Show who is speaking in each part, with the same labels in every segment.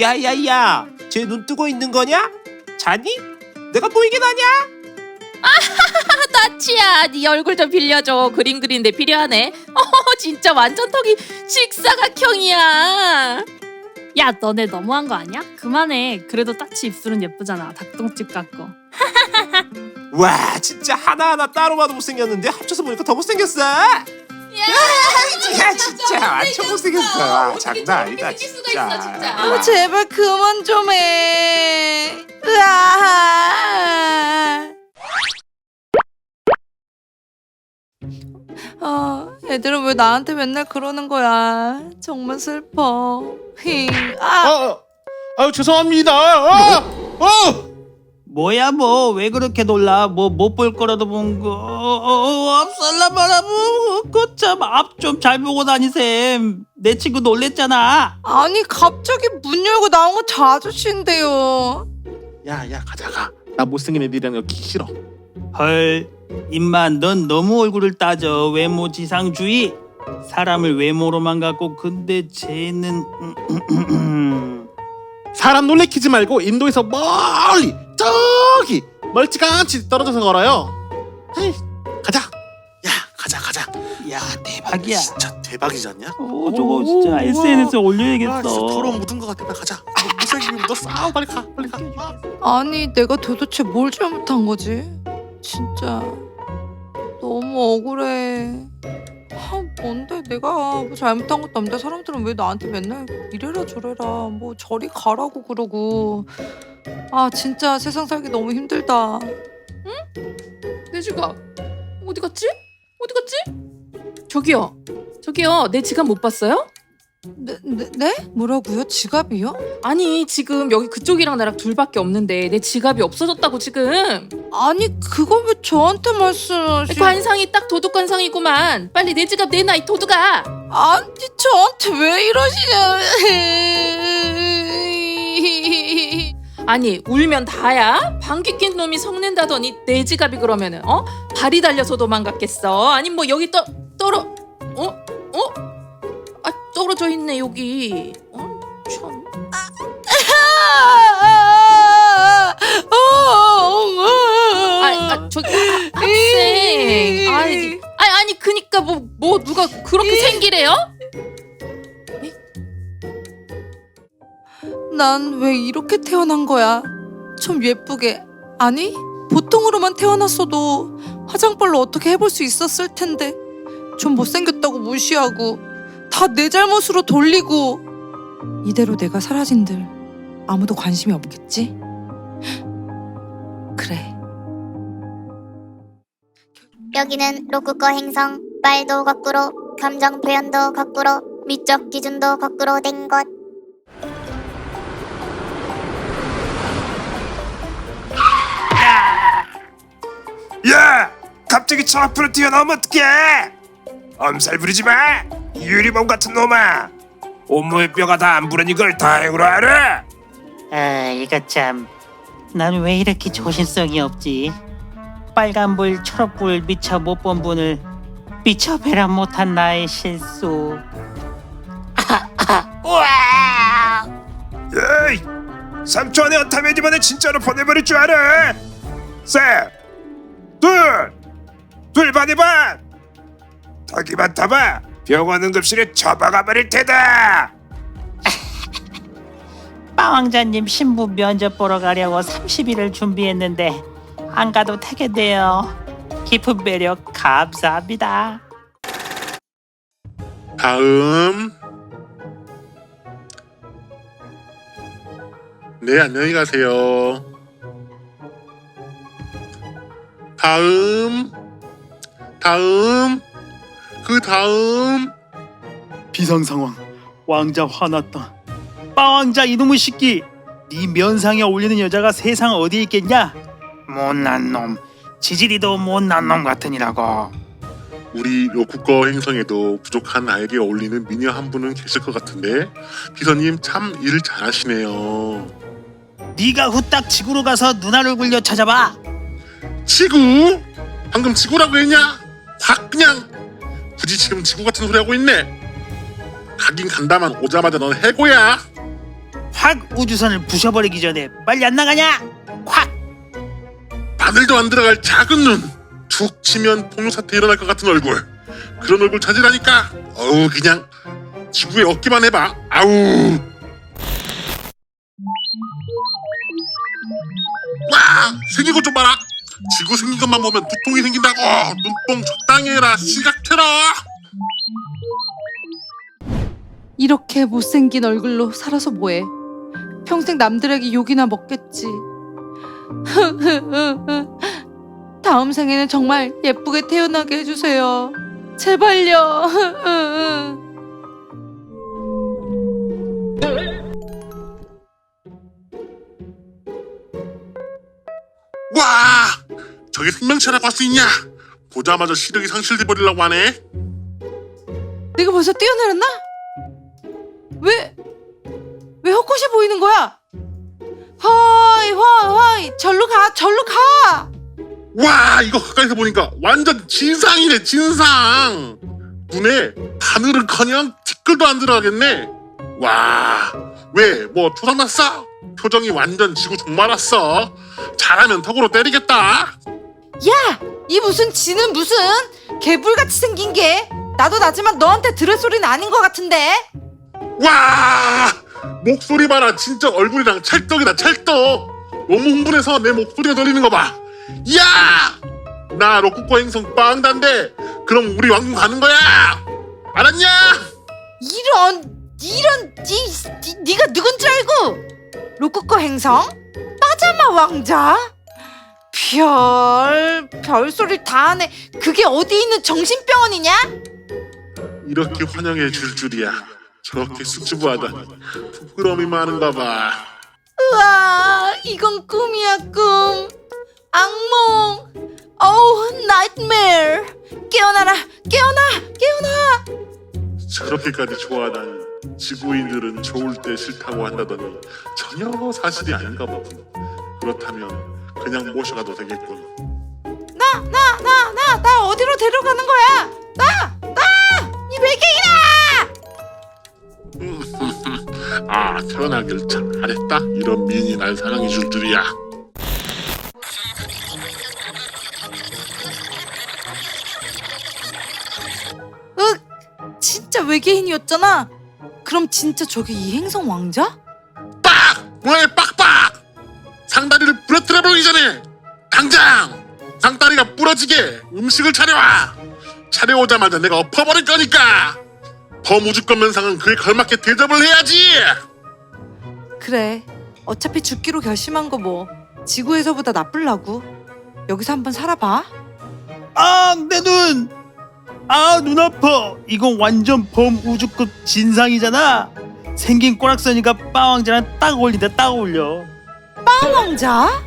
Speaker 1: 야야야, 쟤 눈 뜨고 있는 거냐? 자니? 내가 보이긴 하냐?
Speaker 2: 따치야 네 얼굴 좀 빌려줘 그림 그리는데 필요하네 어 진짜 완전 턱이 직사각형이야
Speaker 3: 야 너네 너무한 거 아니야? 그만해 그래도 따치 입술은 예쁘잖아 닭똥집 같고
Speaker 1: 와, 진짜 하나하나 따로 봐도 못생겼는데 합쳐서 보니까 더 못생겼어. 야, 진짜 완전 못생겼어. 와, 장난 아니다,
Speaker 2: 생길 수가
Speaker 1: 진짜.
Speaker 2: 있어, 진짜.
Speaker 1: 와.
Speaker 4: 아, 제발 그만 좀 해. 으아. 아, 애들은 왜 나한테 맨날 그러는 거야? 정말 슬퍼. 힝. 아,
Speaker 5: 아, 아유 죄송합니다. 아, 어,
Speaker 6: 뭐야 뭐? 왜 그렇게 놀라? 뭐 못 볼 거라도 본거. 어, 없을라 말아. 뭐그참 앞 좀 잘 보고 다니셈. 내 친구 놀랬잖아.
Speaker 4: 아니 갑자기 문 열고 나온 건저 아저씨인데요.
Speaker 5: 야 야 가자 가. 나 못생긴 애들이랑 엮기 싫어.
Speaker 6: 헐 임마 넌 너무 얼굴을 따져. 외모 지상주의. 사람을 외모로만 갖고 근데 쟤는
Speaker 5: 사람 놀래키지 말고 인도에서 멀리 저기 멀찌감치 떨어져서 걸어요. 에이, 가자. 야 가자 가자.
Speaker 6: 야 대박이야
Speaker 5: 진짜 대박이지 않냐?
Speaker 6: 오 저거 진짜 SNS에
Speaker 5: 아,
Speaker 6: 올려야겠어
Speaker 5: 진짜 더러운 묻은 것 같아. 나 가자. 너 싸워 빨리 가 빨리 가. 아.
Speaker 4: 아니 내가 도대체 뭘 잘못한 거지? 진짜 너무 억울해. 아 뭔데 내가 뭐 잘못한 것도 없는데 사람들은 왜 나한테 맨날 이래라 저래라 뭐 저리 가라고 그러고 아 진짜 세상 살기 너무 힘들다.
Speaker 2: 내 지갑 어디 갔지? 어디 갔지? 저기요 저기요 내 지갑 못 봤어요?
Speaker 4: 네, 네, 네? 뭐라고요? 지갑이요?
Speaker 2: 아니 지금 여기 그쪽이랑 나랑 둘밖에 없는데 내 지갑이 없어졌다고 지금
Speaker 4: 아니 그걸 왜 저한테 말씀하시?
Speaker 2: 관상이 딱 도둑 관상이구만 빨리 내 지갑 내놔 이 도둑아
Speaker 4: 아니 저한테 왜 이러시냐?
Speaker 2: 아니 울면 다야? 방귀 낀 놈이 성낸다더니 내 지갑이 그러면은 어? 발이 달려서 도망갔겠어 아니 뭐 여기 떠 떨어 어? 어? 아 떨어져 있네 여기 어? 참 아, 아, 학생 아니 아니 그니까 뭐 뭐 누가 그렇게 생기래요?
Speaker 4: 난 왜 이렇게 태어난 거야? 좀 예쁘게 아니 보통으로만 태어났어도 화장빨로 어떻게 해볼 수 있었을 텐데 좀 못생겼다고 무시하고 다 내 잘못으로 돌리고 이대로 내가 사라진들 아무도 관심이 없겠지? 그래
Speaker 7: 여기는 로쿠꺼 행성 말도 거꾸로 감정 표현도 거꾸로 미적 기준도 거꾸로 된 것.
Speaker 1: 갑자기 저 앞으로 튀어나오면 어떡해? 엄살 부리지 마. 이 유리범 같은 놈아. 온몸의 뼈가 다 안 부른 이걸 다행으로 알아?
Speaker 6: 아 이거 참난 왜 이렇게 조심성이 없지 빨간불 초록불 미처 못 본 분을 미처 배려 못한 나의 실수
Speaker 1: 에이, 3초 안에 안타면 이번에 진짜로 보내버릴 줄 알아. 셋, 덕이만 타봐. 병원 응급실에 처박아 버릴 테다.
Speaker 6: 빵왕자님 신부 면접 보러 가려고 30일을 준비했는데 안 가도 되겠네요. 깊은 매력 감사합니다.
Speaker 5: 다음. 네 안녕히 가세요. 다음. 다음. 그 다음.
Speaker 8: 비상 상황. 왕자 화났다. 빠왕자 이놈의 새끼. 네 면상에 어울리는 여자가 세상 어디에 있겠냐? 못난 놈. 지질이도 못난 놈 같으니라고.
Speaker 5: 우리 로쿠꺼 행성에도 부족한 나에게 어울리는 미녀 한 분은 계실 것 같은데 비서님 참 일을 잘하시네요.
Speaker 8: 네가 후딱 지구로 가서 누나를 굴려 찾아봐.
Speaker 5: 지구? 방금 지구라고 했냐? 확 그냥 굳이 지금 지구 같은 소리 하고 있네. 가긴 간다만 오자마자 넌 해고야.
Speaker 8: 확 우주선을 부셔버리기 전에 빨리 안 나가냐? 확!
Speaker 5: 바늘도 안 들어갈 작은 눈. 툭 치면 폭력사태 일어날 것 같은 얼굴. 그런 얼굴 찾으라니까. 어우 그냥 지구에 얻기만 해봐. 아우. 와 생긴 것 좀 봐라. 지구 생긴 것만 보면 두통이 생긴다고. 눈뽕 적당히 해라. 시각해라.
Speaker 4: 이렇게 못생긴 얼굴로 살아서 뭐해? 평생 남들에게 욕이나 먹겠지. 다음 생에는 정말 예쁘게 태어나게 해주세요. 제발요.
Speaker 5: 저게 생명체라고 할 수 있냐? 보자마자 시력이 상실돼 버리려고 하네.
Speaker 4: 내가 벌써 뛰어내렸나? 왜, 왜 헛것이 보이는 거야? 허이, 허이, 허이, 절로 가, 절로 가!
Speaker 5: 와 이거 가까이서 보니까 완전 진상이네 진상 눈에 하늘은커녕 티끌도 안 들어가겠네 와 왜 뭐 투상 났어? 표정이 완전 지구 종 말았어 잘하면 턱으로 때리겠다
Speaker 4: 야! 이 무슨 지는 무슨 개불같이 생긴 게 나도 나지만 너한테 들을 소리는 아닌 것 같은데
Speaker 5: 와 목소리 봐라 진짜 얼굴이랑 찰떡이다 찰떡 너무 흥분해서 내 목소리가 들리는 거봐 야! 나 로쿠코 행성 빵단데 그럼 우리 왕궁 가는 거야 알았냐?
Speaker 4: 이런 이런 니, 니, 니가 누군 줄 알고 로쿠코 행성? 빠자마 왕자? 별 별소리 다 하네 그게 어디 있는 정신병원이냐?
Speaker 5: 이렇게 환영해 줄 줄이야. 저렇게 수줍어하다니 부끄러움이 많은가 봐.
Speaker 4: 우와 이건 꿈이야 꿈 악몽 어우 나이트메어 깨어나라 깨어나 깨어나
Speaker 5: 저렇게까지 좋아하다니 지구인들은 좋을 때 싫다고 한다더니 전혀 사실이 아닌가 보군. 그렇다면 그냥 모셔가도 되겠군.
Speaker 4: 나 나 나 나 나 어디로 데려가는 거야 나 나 이 외계인아
Speaker 5: 아 태어나길 잘했다. 이런 미인이 날 사랑해 줄 줄이야.
Speaker 4: 으 진짜 외계인이었잖아 그럼 진짜 저게 이 행성 왕자?
Speaker 5: 빡! 뭐해 빡빡! 상다리를 부러뜨려 버리기 전에 당장 상다리가 부러지게 음식을 차려와! 차려오자마자 내가 엎어버릴 거니까! 범우주권 면상은 그에 걸맞게 대접을 해야지!
Speaker 4: 그래 어차피 죽기로 결심한 거 뭐 지구에서보다 나쁠라고 여기서 한번 살아봐
Speaker 8: 아, 내 눈! 아, 눈 아파! 이건 완전 범우주급 진상이잖아! 생긴 꼬락서니까 빠왕자랑 딱 어울린다, 딱 어울려.
Speaker 4: 왕자?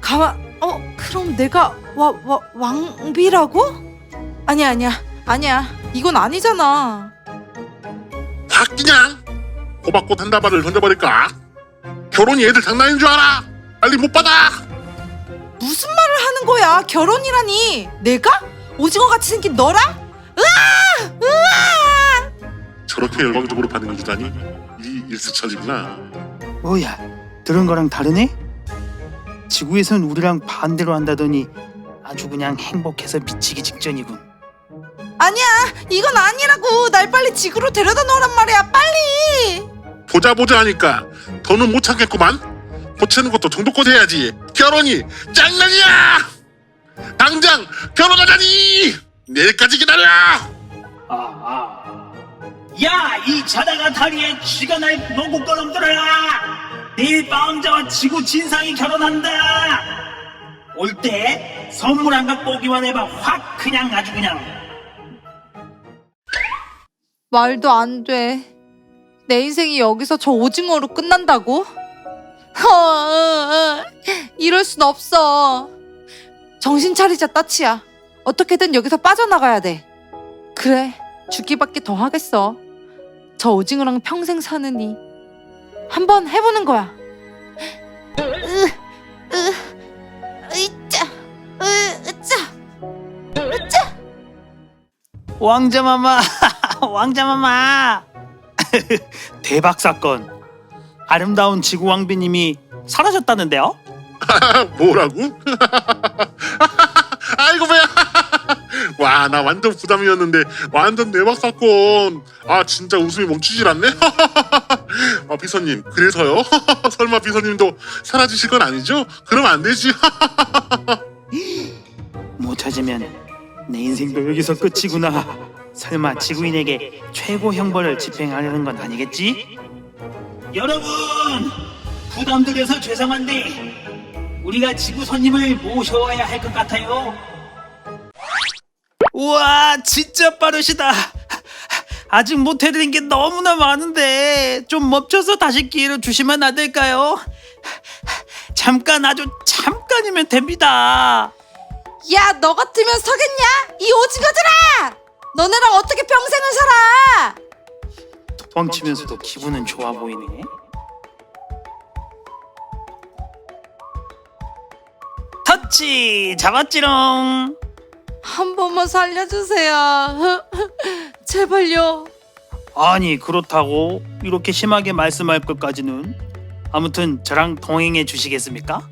Speaker 4: 가만 어 그럼 내가 와, 와 왕비라고? 아니야 아니야 아니야 이건 아니잖아
Speaker 5: 확 그냥 호박꽃 한 다발을 던져버릴까? 결혼이 애들 장난인 줄 알아? 빨리 못 받아!
Speaker 4: 무슨 말을 하는 거야 결혼이라니 내가? 오징어같이 생긴 너랑? 으아! 으아!
Speaker 5: 저렇게 열광적으로 반응해주다니 이 일스천이구나
Speaker 8: 뭐야, 들은 거랑 다르네? 지구에선 우리랑 반대로 한다더니 아주 그냥 행복해서 미치기 직전이군.
Speaker 4: 아니야 이건 아니라고. 날 빨리 지구로 데려다 놓으란 말이야 빨리!
Speaker 5: 보자 보자 하니까 더는 못 참겠구만. 고치는 것도 정도껏 해야지. 결혼이 장난이야! 당장 결혼하자니! 내일까지 기다려!
Speaker 8: 야, 이 자다가 다리에 쥐가 날 먹고 꺼놈들아! 내일 빵자와 지구 진상이 결혼한다! 올 때 선물 안 갖고 오기만 해봐. 확 그냥 아주 그냥.
Speaker 4: 말도 안 돼. 내 인생이 여기서 저 오징어로 끝난다고? 허, 이럴 순 없어. 정신 차리자, 따치야. 어떻게든 여기서 빠져나가야 돼. 그래, 죽기밖에 더 하겠어. 저 오징어랑 평생 사느니. 한번 해보는 거야. 으, 으, 으이짜, 으, 으짜, 으짜.
Speaker 8: 왕자 마마, 왕자 마마. 대박 사건. 아름다운 지구 왕비님이 사라졌다는데요?
Speaker 5: 뭐라고? 와 나 완전 부담이었는데 완전 대박 사건 아 진짜 웃음이 멈추질 않네 아 비서님 그래서요 설마 비서님도 사라지실 건 아니죠? 그러면 안 되지
Speaker 8: 못 찾으면 내 인생도 여기서 끝이구나. 설마 지구인에게 최고 형벌을 집행하려는 건 아니겠지? 여러분 부담드려서 죄송한데 우리가 지구 손님을 모셔와야 할 것 같아요. 우와 진짜 빠르시다. 아직 못 해드린 게 너무나 많은데 좀 멈춰서 다시 기회를 주시면 안 될까요? 잠깐 아주 잠깐이면 됩니다.
Speaker 4: 야, 너 같으면 서겠냐? 이 오징어들아! 너네랑 어떻게 평생을 살아?
Speaker 8: 도망치면서도 기분은 좋아 보이네. 터치 잡았지롱.
Speaker 4: 한 번만 살려주세요. 제발요.
Speaker 8: 아니 그렇다고 이렇게 심하게 말씀할 것까지는 아무튼 저랑 동행해 주시겠습니까?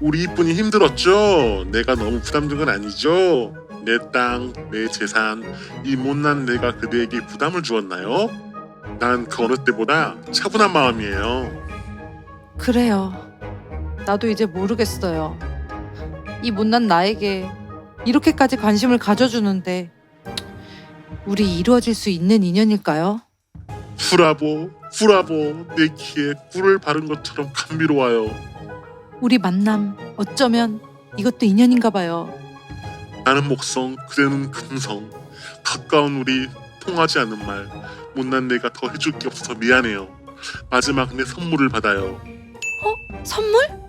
Speaker 5: 우리 이쁜이 힘들었죠? 내가 너무 부담된 건 아니죠? 내 땅, 내 재산, 이 못난 내가 그대에게 부담을 주었나요? 난 그 어느 때보다 차분한 마음이에요.
Speaker 4: 그래요. 나도 이제 모르겠어요. 이 못난 나에게 이렇게까지 관심을 가져주는데 우리 이루어질 수 있는 인연일까요?
Speaker 5: 후라보, 후라보, 내 키에 꿀을 바른 것처럼 감미로워요.
Speaker 4: 우리 만남 어쩌면 이것도 인연인가 봐요.
Speaker 5: 나는 목성, 그대는 금성. 가까운 우리 통하지 않는 말. 못난 내가 더 해줄 게 없어서 미안해요. 마지막 내 선물을 받아요.
Speaker 4: 선물?